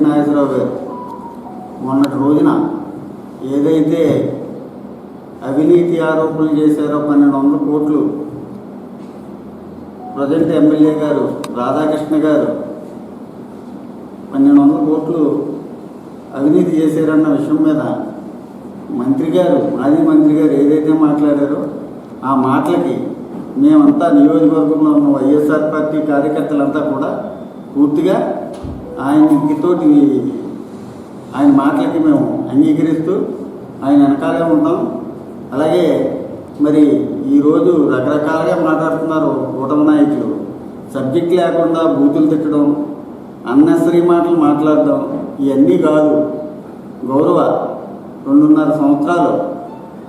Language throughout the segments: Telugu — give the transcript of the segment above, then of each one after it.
నాగేశ్వరరావు గారు మొన్నటి రోజున ఏదైతే అవినీతి ఆరోపణలు చేశారో పన్నెండు వందల కోట్లు ప్రజెంట్ ఎమ్మెల్యే గారు రాధాకృష్ణ గారు పన్నెండు వందల కోట్లు అవినీతి చేశారన్న విషయం మీద మంత్రి గారు మాజీ మంత్రి గారు ఏదైతే మాట్లాడారో ఆ మాటలకి మేమంతా నియోజకవర్గంలో ఉన్న వైఎస్ఆర్ పార్టీ కార్యకర్తలంతా కూడా పూర్తిగా ఆయనతోటి ఆయన మాటలకి మేము అంగీకరిస్తూ ఆయన వెనకాలే ఉంటాం. అలాగే మరి ఈరోజు రకరకాలుగా మాట్లాడుతున్నారు కూటమి నాయకులు. సబ్జెక్ట్ లేకుండా బూతులు తిట్టడం అన్నెసరీ మాటలు మాట్లాడడం ఇవన్నీ కాదు. గౌరవ రెండున్నర సంవత్సరాలు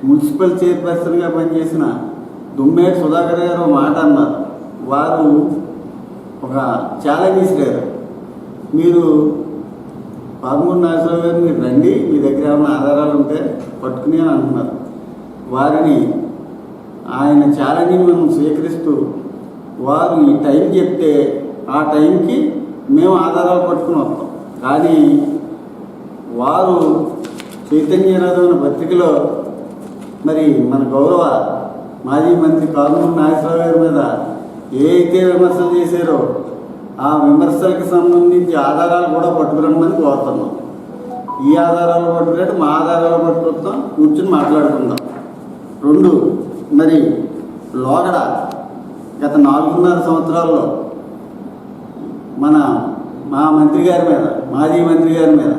మున్సిపల్ చైర్పర్సన్గా పనిచేసిన దుమ్మేటి సుధాకర్ గారు మాట అన్నారు. వారు ఒక ఛాలెంజ్ ఇచ్చారు మీరు పదమూడు నాగేశ్వరరావు గారు మీరు రండి. మీ దగ్గర ఏమైనా ఆధారాలు ఉంటే పట్టుకుని అని అంటున్నారు. వారిని ఆయన ఛాలెంజ్ని మనం స్వీకరిస్తూ వారు ఈ టైం చెప్తే ఆ టైంకి మేము ఆధారాలు పట్టుకుని వస్తాం. కానీ వారు చైతన్యనాథమైన పత్రికలో మరి మన గౌరవ మాజీ మంత్రి కారుమూరి నాగేశ్వరరావు గారి మీద ఏ అయితే విమర్శలు చేశారో ఆ విమర్శలకు సంబంధించి ఆధారాలు కూడా పట్టుకురమ్మని కోరుతున్నాం. ఈ ఆధారాలు పట్టుకున్నట్టు మా ఆధారాలు పట్టుకొస్తాం కూర్చుని మాట్లాడుకుందాం. రెండు మరి లోగడ గత నాలుగున్నర సంవత్సరాల్లో మన మా మంత్రి గారి మీద మాజీ మంత్రి గారి మీద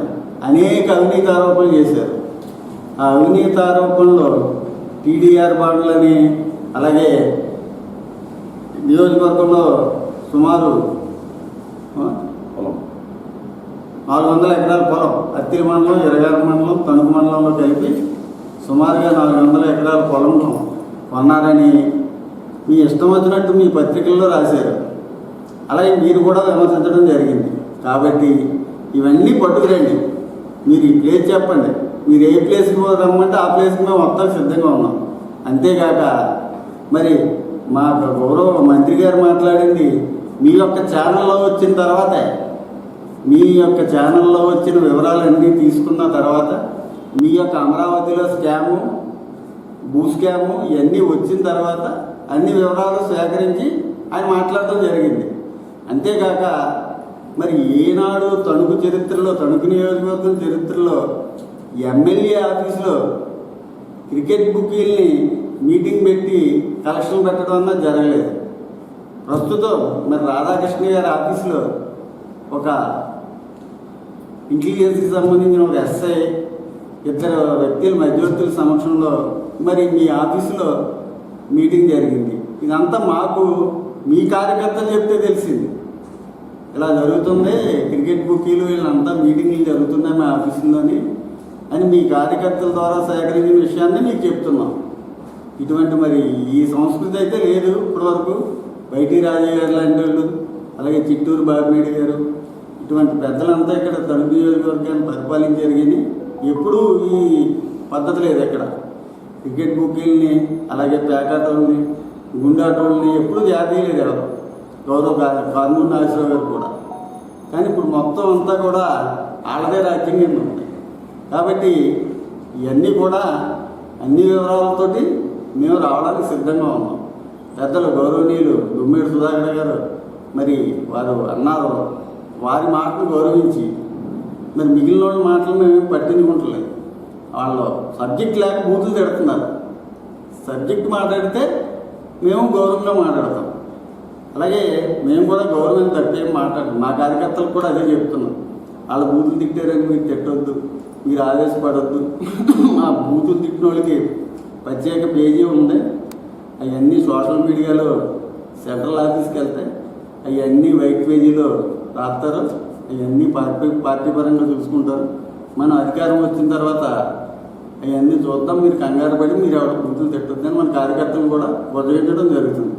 అనేక అవినీతి ఆరోపణలు చేశారు. ఆ అవినీతి ఆరోపణలో టీడీఆర్ బాండ్లని అలాగే నియోజకవర్గంలో సుమారు పొలం. నాలుగు వందల ఎకరాల పొలం అత్తిలి మండలం ఇరగారు మండలం తణుకు మండలంలో కలిపి సుమారుగా నాలుగు వందల ఎకరాల పొలం కొన్నారని మీ ఇష్టం వచ్చినట్టు మీ పత్రికల్లో రాశారు. అలాగే మీరు కూడా విమర్శించడం జరిగింది. కాబట్టి ఇవన్నీ పట్టుకురండి. మీరు ఈ ప్లేస్ చెప్పండి. మీరు ఏ ప్లేస్కి రమ్మంటే ఆ ప్లేస్కి మేము మొత్తం సిద్ధంగా ఉన్నాం. అంతేకాక మరి మా గౌరవ మంత్రి గారు మాట్లాడింది మీ యొక్క ఛానల్లో వచ్చిన తర్వాతే మీ యొక్క ఛానల్లో వచ్చిన వివరాలన్నీ తీసుకున్న తర్వాత మీ యొక్క అమరావతిలో స్కాము భూ స్కాము ఇవన్నీ వచ్చిన తర్వాత అన్ని వివరాలు సేకరించి ఆయన మాట్లాడటం జరిగింది. అంతేకాక మరి ఏనాడు తణుకు చరిత్రలో తణుకు నియోజకవర్గం చరిత్రలో ఎమ్మెల్యే ఆఫీసులో క్రికెట్ బుకీల్ని మీటింగ్ పెట్టి కలెక్షన్ పెట్టడం అన్నది జరగలేదు. ప్రస్తుతం మరి రాధాకృష్ణ గారి ఆఫీసులో ఒక ఇంటెలిజెన్స్కి సంబంధించిన ఒక ఎస్ఐ ఇద్దరు వ్యక్తుల మధ్యవర్తుల సమక్షంలో మరి మీ ఆఫీసులో మీటింగ్ జరిగింది. ఇదంతా మాకు మీ కార్యకర్తలు చెప్తే తెలిసింది. ఇలా జరుగుతుంది క్రికెట్ బుకీలు వీళ్ళంతా మీటింగ్లు జరుగుతున్నాయి మా ఆఫీసులోని అని మీ కార్యకర్తల ద్వారా సేకరించిన విషయాన్ని మీకు చెప్తున్నాం. ఇటువంటి మరి ఈ సంస్కృతి అయితే లేదు ఇప్పటివరకు. బైటి రాజయ్య గారు లాంటి వాళ్ళు అలాగే చిత్తూరు బాబినేడి గారు ఇటువంటి పెద్దలంతా ఇక్కడ తణుకు నియోజకవర్గాన్ని పరిపాలించారు కానీ ఎప్పుడూ ఈ పద్ధతి లేదు ఎక్కడ. క్రికెట్ బుకీల్ని అలాగే ప్యాకాటోల్ని గుండాటోల్ని ఎప్పుడూ జాతీయలేదు ఎవరు? గౌరవ కా- నాగేశ్వరరావు గారు కూడా. కానీ ఇప్పుడు మొత్తం అంతా కూడా వాళ్ళదే రాజ్యం కింద ఉంది. కాబట్టి ఇవన్నీ కూడా అన్ని వివరాలతోటి మేము రావడానికి సిద్ధంగా ఉన్నాం. పెద్దలు గౌరవనీయులు దుమ్మేడు సుధాకర్ గారు మరి వారు అన్నారు వారి మాటను గౌరవించి మరి మిగిలిన వాళ్ళ మాటలు మేము పట్టించుకుంటలేదు. వాళ్ళు సబ్జెక్ట్ లేక బూతులు తిడుతున్నారు. సబ్జెక్ట్ మాట్లాడితే మేము గౌరవంగా మాట్లాడతాం. అలాగే మేము కూడా గౌరవం తప్పేం మాట్లాడు మా కార్యకర్తలకు కూడా అదే చెప్తున్నాం వాళ్ళ బూతులు తిట్టారని మీరు తిట్టొద్దు మీరు ఆవేశపడొద్దు. ఆ బూతులు తిట్టిన వాళ్ళకి ప్రత్యేక పేజీ ఉంది. అవన్నీ సోషల్ మీడియాలో సెంట్రల్ ఆఫీస్కి వెళ్తే అవన్నీ వైట్ పేజీలో రాస్తారు. అవన్నీ పార్టీ పార్టీ పరంగా చూసుకుంటారు. మన అధికారం వచ్చిన తర్వాత అవన్నీ చూద్దాం. మీరు కంగారు పడి మీరు ఎవరు గుర్తులు తిట్టొద్దని మన కార్యకర్తలు కూడా బుజ్జగించడం జరుగుతుంది.